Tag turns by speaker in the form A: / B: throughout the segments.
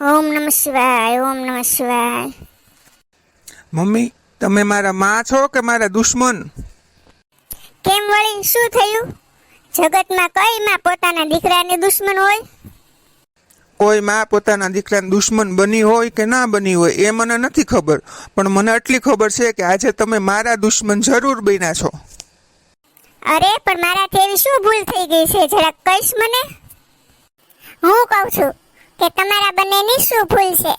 A: ઓમ નમ શિવાય ઓમ નમ શિવાય.
B: મમ્મી તમે મારા માં છો કે મારા દુશ્મન?
A: કેમ વળી? શું થયું? જગતમાં કઈ માં પોતાના દીકરાને દુશ્મન હોય?
B: કોઈ માં પોતાના દીકરાને દુશ્મન બની હોય કે ના બની હોય એ મને નથી ખબર. પણ મને એટલી ખબર છે કે આજે તમે મારા દુશ્મન જરૂર બન્યા છો.
A: અરે પણ મારાથી એવી શું ભૂલ થઈ ગઈ છે? જરાક કહીશ મને? હું કહું છું કે તમારા બંનેની શું ભૂલ છે.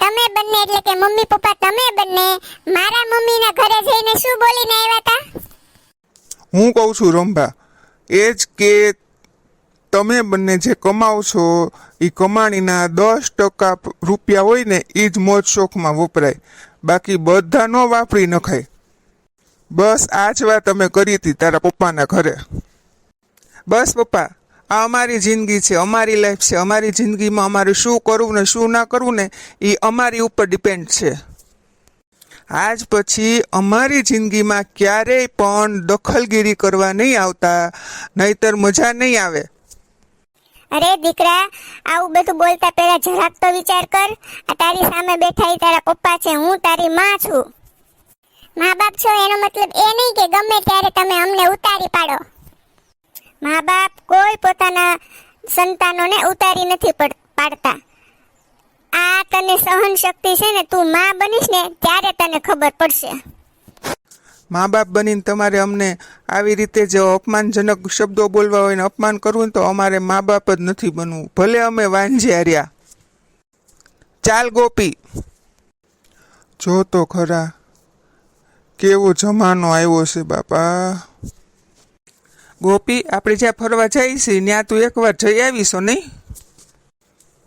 A: તમે બંને એટલે કે મમ્મી પપ્પા તમે બંને મારા મમ્મીના ઘરે જઈને શું બોલીને આવ્યા હતા
B: હું કહું છું રંભા, એ જ કે તમે બંને જે કમાઓ છો એ કમાણીના દસ ટકા રૂપિયા હોય ને એ જ મોજ શોખમાં વપરાય. બાકી બધા ન વાપરી નખાય. બસ આ જ વાત અમે કરી હતી તારા પપ્પાના ઘરે. બસ પપ્પા આ અમારી જિંદગી છે, અમારી લાઈફ છે, અમારી જિંદગીમાં અમારે શું કરવું ને શું ના કરવું ને એ અમારી ઉપર ડિપેન્ડ છે. આજ પછી અમારી જિંદગીમાં ક્યારેય પણ દખલગીરી કરવા નહીં આવતા, નહીતર મજા નહીં આવે.
A: અરે દીકરા, આવું બધું બોલતા પહેલા જરાક તો વિચાર કર, આ તારી સામે બેઠા એ તારા પપ્પા છે, હું તારી માં છું. મા બાપ છો એનો મતલબ એ નહીં કે ગમે ત્યારે તમે અમને ઉતારી પાડો. મા બાપ કોઈ પોતાના સંતાનોને ઉતારી નથી પડ- પાડતા. આ તને સહન શક્તિ છે ને, તું માં બનીશ ને, ત્યારે તને ખબર પડશે.
B: મા બાપ બનીને તમારે અમને આવી રીતે જો અપમાનજનક શબ્દો બોલવા હોય ને અપમાન કરવું તો અમારે મા બાપ જ નથી બનવું. ભલે અમે વાંજ્યા રહ્યા ચાલ ગોપી. જો તો ખરા. કેવો જમાનો આવ્યો છે બાપા. ગોપી આપણે જ્યાં ફરવા જઈશી ત્યાં તું એકવાર જઈ આવીશો નહીં?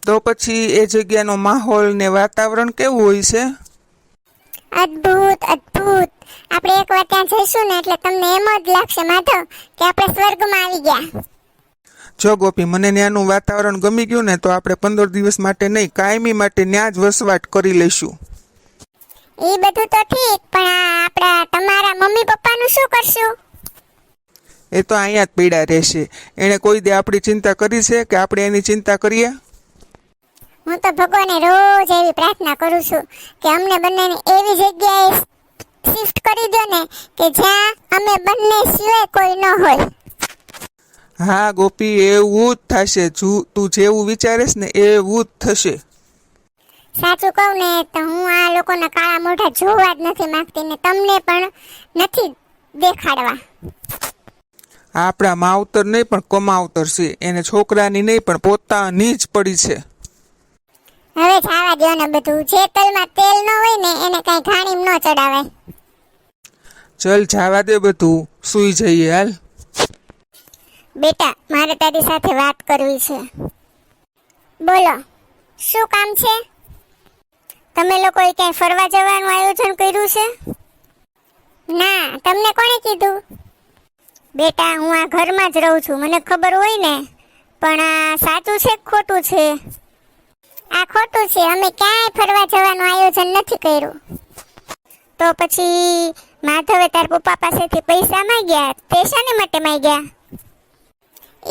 B: તો પછી એ જગ્યાનો માહોલ ને વાતાવરણ કેવું હોય છે?
A: અદ્ભુત અદ્ભુત. આપણે એકવાર ત્યાં જઈશું ને એટલે તમને એમ જ લાગશે માધવ કે આપણે સ્વર્ગમાં આવી ગયા.
B: જો ગોપી મને ત્યાંનું વાતાવરણ ગમી ગયું ને તો આપણે પંદર દિવસ માટે નહીં કાયમી માટે ત્યાં જ વસવાટ કરી લઈશું.
A: એ બધું તો ઠીક પણ આપણા તમારા મમ્મી પપ્પાનું શું કરશું?
B: એ તો અહીંયા જ પીડા રહેશે. એણે કોઈ દે આપણી ચિંતા કરી છે કે આપણે એની ચિંતા કરીએ?
A: હું તો ભગવાને રોજ એવી પ્રાર્થના કરું છું કે અમને બંનેને એવી જગ્યાએ શિફ્ટ કરી દો ને કે જ્યાં અમે બંને સિવાય કોઈ ન હોય.
B: હા ગોપી એવું જ થશે. તું જેવું વિચારીશ ને એવું જ થશે.
A: સાચું કહું ને તો હું આ લોકોના કાળા મોઢા જોવા જ નથી માંગતી ને તમને પણ નથી દેખાડવા.
B: આપણા માવતર નહીં પણ કમાવતર છે. એને છોકરાની નહીં પણ પોતાની જ પડી છે.
A: હવે ખાવા દો ને બધું. જે તલમાં તેલ ન હોય ને એને કઈ ઘાણીમ ન ચડાવે.
B: ચલ જાવા દે બધું. સૂઈ જઈએ હાલ.
A: બેટા મારે તારી સાથે વાત કરવી છે. બોલો શું કામ છે? તમે લોકોએ ક્યાંય ફરવા જવાનું આયોજન કર્યું છે? ના તમને કોણે કીધું? બેટા, હું આ ઘરમાં જ રહું છું. મને ખબર હોય ને, પણ આ સાચું છે ખોટું છે? આ ખોટું છે. અમે ક્યાંય ફરવા જવાનું આયોજન નથી કર્યું. તો પછી માધવે તાર પપ્પા પાસેથી પૈસા માંગ્યા? તે શાને માટે માંગ્યા?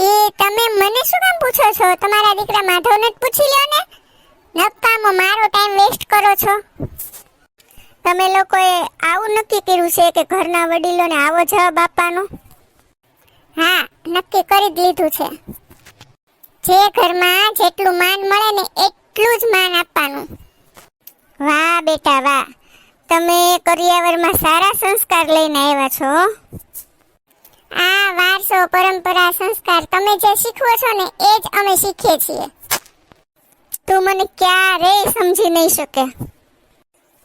A: એ તમે મને શું કામ પૂછો છો? તમારા દીકરા માધવને જ પૂછી લ્યો ને. નકામો મારો ટાઈમ વેસ્ટ કરો છો. તમે લોકોએ આવું નક્કી કર્યું છે કે ઘરના વડીલોને આવો જવાબ આપવાનો? હા, નક્કી કરી લીધું છે. જે ઘરમાં જેટલું માન મળે ને એટલું જ માન આપવાનું. વાહ બેટા વાહ. તમે કરિયાવરમાં સારા સંસ્કાર લઈને આવ્યા છો. આ વારસો પરંપરા સંસ્કાર તમે જે શીખવો છો ને એ જ અમે શીખીએ છીએ. તું મને ક્યારેય સમજી નહીં શકે.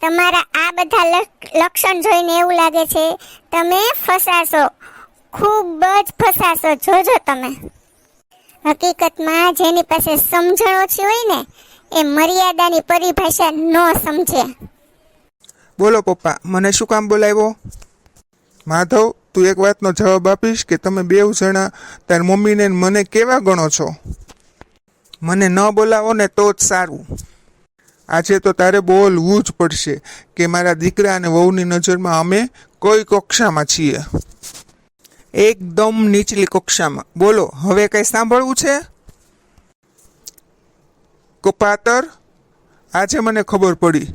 A: તમારા આ બધા લક- લક્ષણ જોઈને એવું લાગે છે, તમે ફસાશો. ખૂબ જ ફસાશો. જોજો તમે. હકીકતમાં જેની પાસે સમજણ ઓછી હોય ને, એ મર્યાદાની પરિભાષા ન સમજે.
B: બોલો પપ્પા, મને શું કામ બોલાવ્યો? માધવ, તું એક વાતનો જવાબ આપીશ કે તમે બેવ જણા તાર મમ્મીને મને કેવા ગણો છો? મને ન બોલાવો ને તો જ સારું. આજે તો તારે બોલવું જ પડશે કે મારા દીકરા અને વહુની નજરમાં અમે કોઈ કક્ષામાં છીએ. એકદમ નીચલી કક્ષામાં. બોલો, હવે કંઈ સાંભળવું છે? કપાતર, આજે મને ખબર પડી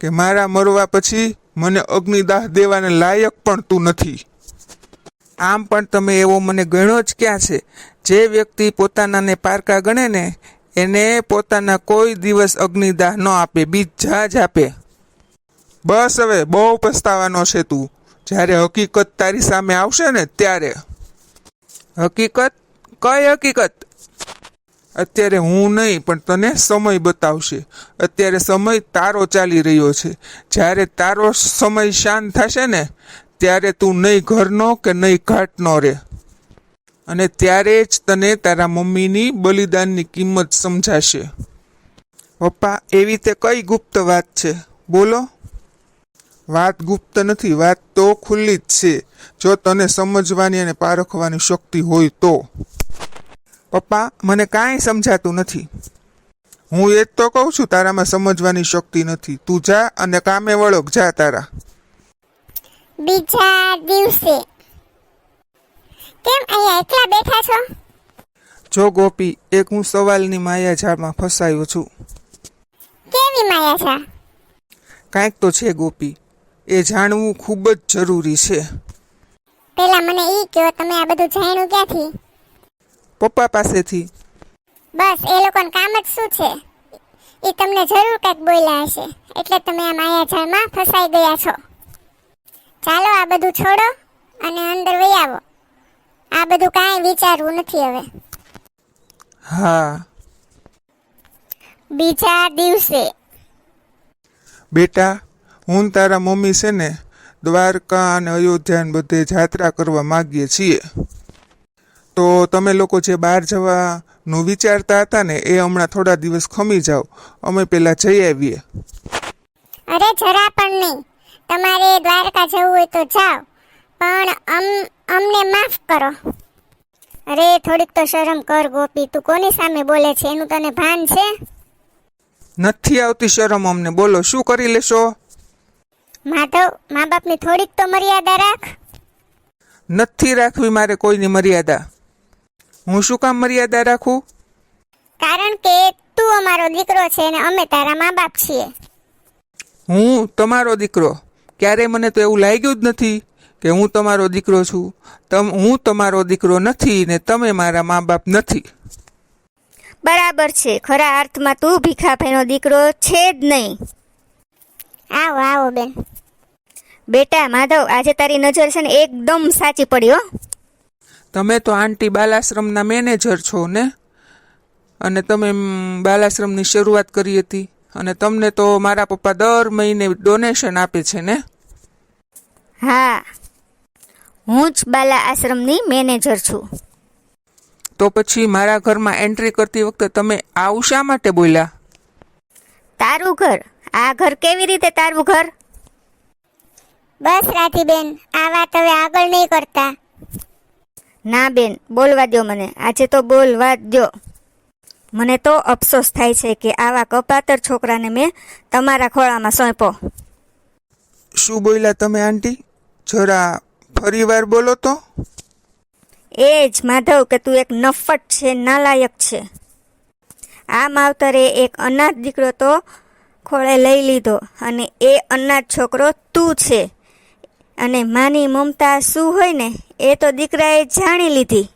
B: કે મારા મરવા પછી મને અગ્નિદાહ દેવાને લાયક પણ તું નથી. આમ પણ તમે એવો મને ગણ્યો જ ક્યાં છે? જે વ્યક્તિ પોતાનાને પારકા ગણે ને, એને પોતાના કોઈ દિવસ અગ્નિદાહ ન આપે, બીજા જ આપે. બસ હવે, બહુ પસ્તાવાનો છે તું. જ્યારે હકીકત તારી સામે આવશે ને ત્યારે. હકીકત? કઈ હકીકત? અત્યારે હું નહીં, પણ તને સમય બતાવશે. અત્યારે સમય તારો ચાલી રહ્યો છે. જ્યારે તારો સમય શાંત થશે ને, ત્યારે તું નહીં ઘરનો કે નહીં ઘાટનો રે. અને ત્યારે જ તને તારા મમ્મીની બલિદાનની કિંમત સમજાશે. પપ્પા, એવી તે કઈ ગુપ્ત વાત છે? બોલો. વાત ગુપ્ત નથી વાત તો ખુલ્લી જ છે. જો તને સમજવાની અને પારખવાની શક્તિ હોય તો. પપ્પા મને કાંઈ સમજાતું નથી. હું એ જ તો કહું છું તારામાં સમજવાની શક્તિ નથી. તું જા અને કામે વળોક જા તારા.
A: બીજા દિવસે. કેમ અહીંયા એકલા બેઠા છો?
B: જો ગોપી એક હું સવાલની માયાજાળમાં ફસાયો છું.
A: કેવી માયા છે
B: કાંઈક તો છે ગોપી. એ જાણવું ખૂબ જ જરૂરી છે.
A: પેલા મને ઈ કયો તમે આ બધું જાણ્યું ક્યાંથી?
B: પપ્પા પાસેથી.
A: બસ એ લોકોનું કામ જ શું છે? એ તમને જરૂર કંઈક બોલ્યા હશે એટલે તમે આ માયાજાળમાં ફસાઈ ગયા છો. ચાલો આ બધું છોડો અને અંદર વહી આવો. આ બધું કાંઈ વિચારવું નથી હવે.
B: હા.
A: બીજા દિવસે.
B: બેટા હું તારા મમ્મી છે ને દ્વારકા અને અયોધ્યા બધે જાત્રા કરવા માગીએ છીએ. તો તમે લોકો જે બહાર જવાનું વિચારતા હતા ને એ હમણાં થોડા દિવસ ખમી જાઓ. અમે પહેલાં જઈ આવીએ.
A: અરે જરા પણ નહીં. તમારે દ્વારકા જવું હોય તો જાઓ. પણ અમ અમને માફ કરો. અરે થોડીક તો શરમ કર ગોપી. તું કોની સામે બોલે છે? એનું તને ભાન છે?
B: નથી આવતી શરમ અમને. બોલો શું કરી લેશો?
A: માધવ મા બાપની થોડીક તો મર્યાદા રાખ.
B: નથી રાખવી મારે કોઈની મર્યાદા. હું શું કામ મર્યાદા રાખું?
A: કારણ કે તું અમારો દીકરો છે અને અમે તારા મા બાપ છીએ.
B: હું તમારો દીકરો. ક્યારે મને તો એવું લાગ્યું જ નથી કે હું તમારો દીકરો છું. તમ હું તમારો દીકરો નથી ને તમે મારા મા બાપ નથી.
C: બરાબર છે. ખરા અર્થમાં તું ભીખાભાઈનો દીકરો છે જ નહીં.
A: આવો આવો બેન.
C: બેટા માધવ આજે તારી નજર છે ને એકદમ સાચી પડી હો.
B: તમે તો આંટી બાલાશ્રમના મેનેજર છો ને? અને તમે બાલાશ્રમની શરૂઆત કરી હતી. અને તમને તો મારા પપ્પા દર મહિને ડોનેશન આપે છે ને?
C: હા. હું જ બાલા આશ્રમની મેનેજર છું.
B: તો પછી મારા ઘરમાં એન્ટ્રી કરતી વખતે તમે આવું શા માટે બોલ્યા?
C: તારું ઘર? આ ઘર કેવી રીતે તારું ઘર?
A: બસ રાધીબેન આ વાત હવે આગળ નહીં કરતા.
C: ના બેન બોલવા દ્યો મને. આજે તો બોલવા દો દ્યો. મને તો અફસોસ થાય છે કે આવા કપાતર છોકરાને મેં તમારા ખોળામાં સોંપ્યો.
B: શું બોલ્યા તમે આંટી? જરા ફરીવાર બોલો તો.
C: એ જ માધવ કે તું એક નફટ છે નાલાયક છે. આ માવતરે એક અનાથ દીકરો તો ખોળે લઈ લીધો અને એ અનાથ છોકરો તું છે. અને માની મમતા શું હોય ને એ તો દીકરાએ જાણી લીધી.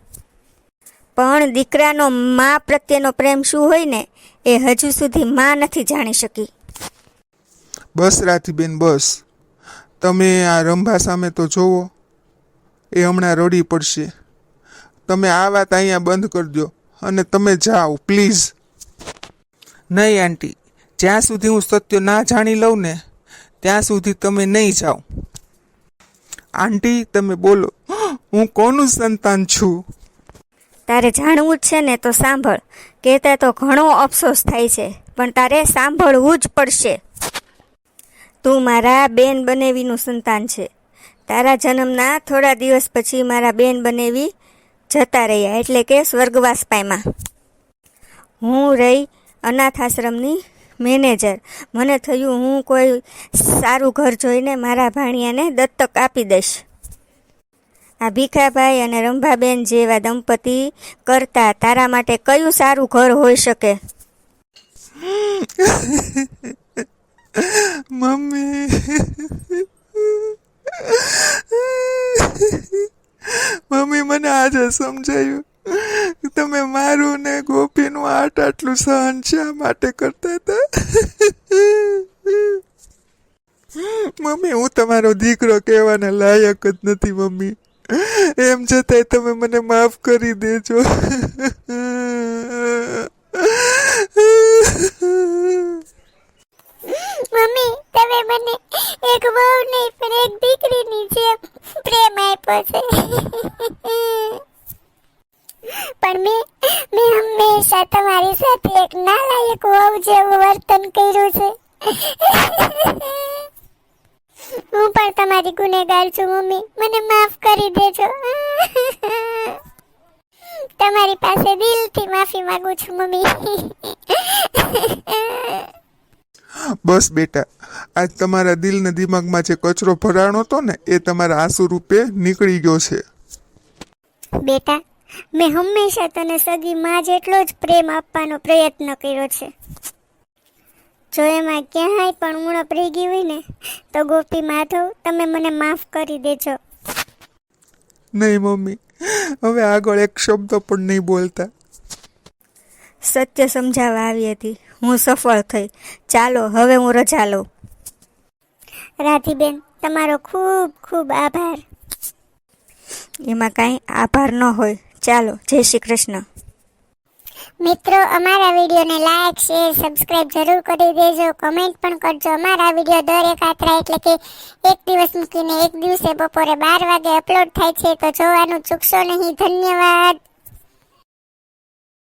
C: પણ દીકરાનો મા પ્રત્યેનો પ્રેમ શું હોય ને એ હજુ સુધી મા નથી જાણી શકી.
B: બસ રાધીબેન બસ. તમે આ રંભા સામે તો જોવો એ હમણાં રડી પડશે. તમે આ વાત અહીંયા બંધ કરી દો અને તમે જાઓ પ્લીઝ. નહીં આંટી. જ્યાં સુધી હું સત્ય ના જાણી લઉં ને ત્યાં સુધી તમે નહીં જાઓ. આંટી, તમે બોલો. હું કોનું સંતાન છું?
C: તારે જાણવું જ છે ને તો સાંભળ. કહેતા તો ઘણો અફસોસ થાય છે, પણ તારે સાંભળવું જ પડશે. તું મારા બેન બનેવીનું સંતાન છે. તારા જન્મના થોડા દિવસ પછી મારા બેન બનેવી જતા રહ્યા, એટલે કે સ્વર્ગવાસ પામ્યા હું રહી અનાથ આશ્રમની મેનેજર. મને થયું હું કોઈ સારું ઘર જોઈને મારા ભાણિયાને દત્તક આપી દઈશ. આ ભીખાભાઈ અને રંભાબેન જેવા દંપતી કરતા તારા માટે કયું સારું ઘર હોઈ શકે? મમ્મી.
B: મમ્મી મને આજે સમજાયું. તમે મારું ને ગોપીનું આટ આટલું સહન શા માટે કરતા હતા? મમ્મી, હું તમારો દીકરો કહેવાને લાયક જ નથી, મમ્મી. એમ છતાંય તમે મને માફ કરી દેજો.
A: મમ્મી, તમે મને એક વહુ નહીં પણ એક દીકરીની જેમ પ્રેમ આપ્યો છે પણ મેં મેં હંમેશા તમારી સાથે એક નાલાયક વહુ જેવું વર્તન કર્યું છે હું પણ તમારી ગુનેગાર છું મમ્મી. મને માફ કરી દેજો. તમારી પાસે દિલથી માફી માંગુ છું મમ્મી.
B: બસ બેટા આજ તમારા દિલના દિમાગમાં જે કચરો ભરાણો હતો ને એ તમારા આંસુ રૂપે નીકળી ગયો છે.
A: બેટા મેં હંમેશા તને સગી માં જેટલો જ પ્રેમ આપવાનો પ્રયત્ન કર્યો છે. જો એમાં ક્યાંય પણ ઉણપ રહી ગઈ હોય ને તો ગોપી માધવ તમે મને માફ કરી દેજો.
B: નહીં મમ્મી. હવે આગળ એક શબ્દ પણ નહીં બોલતા.
C: સત્ય સમજાવવા આવી હતી. હું સફળ થઈ. ચાલો હવે હું રજા લઉં.
A: રાધીબેન તમારો ખૂબ ખૂબ આભાર.
C: એમાં કાંઈ આભાર ન હોય. ચાલો જય શ્રી કૃષ્ણ.
A: મિત્રો, અમારા વિડીયોને લાઈક શેર સબસ્ક્રાઇબ જરૂર કરી દેજો. કમેન્ટ પણ કરજો. અમારા વીડિયો દરેક આત્રા એટલે કે એક દિવસ મૂકીને એક દિવસે બપોરે બાર વાગે અપલોડ થાય છે. તો જોવાનું ચૂકશો નહીં. ધન્યવાદ.